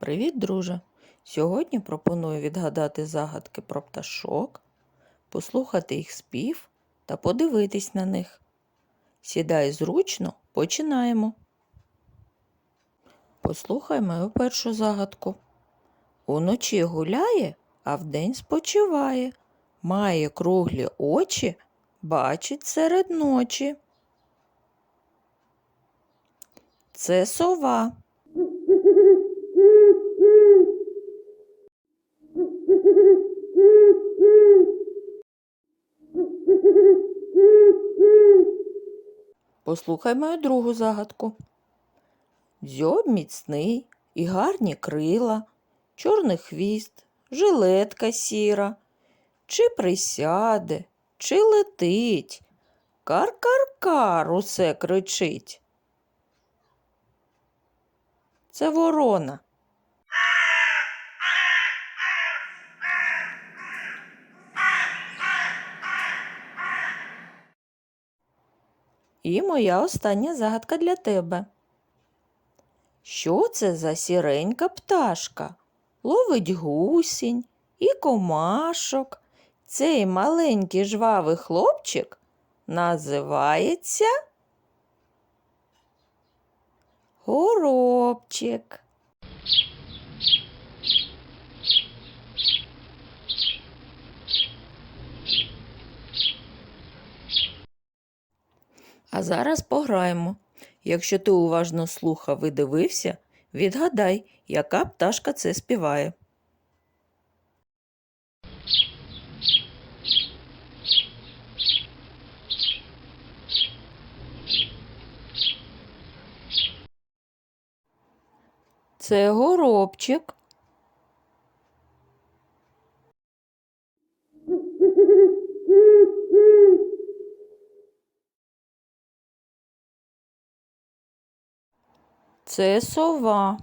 Привіт, друже! Сьогодні пропоную відгадати загадки про пташок, послухати їх спів та подивитись на них. Сідай зручно, починаємо. Послухай мою першу загадку. Уночі гуляє, а вдень спочиває. Має круглі очі, бачить серед ночі. Це сова. Послухай мою другу загадку. Дзьоб міцний і гарні крила, чорний хвіст, жилетка сіра. Чи присяде, чи летить, кар-кар-кар усе кричить. Це ворона. І моя остання загадка для тебе. Що це за сіренька пташка? Ловить гусінь і комашок. Цей маленький жвавий хлопчик називається Горобчик. Зараз пограємо. Якщо ти уважно слухав і дивився, відгадай, яка пташка це співає. Це горобчик. Це сова.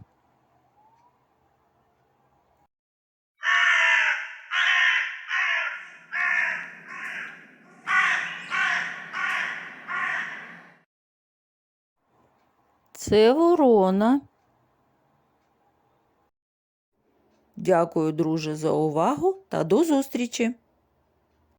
Це ворона. Дякую, друже, за увагу та до зустрічі!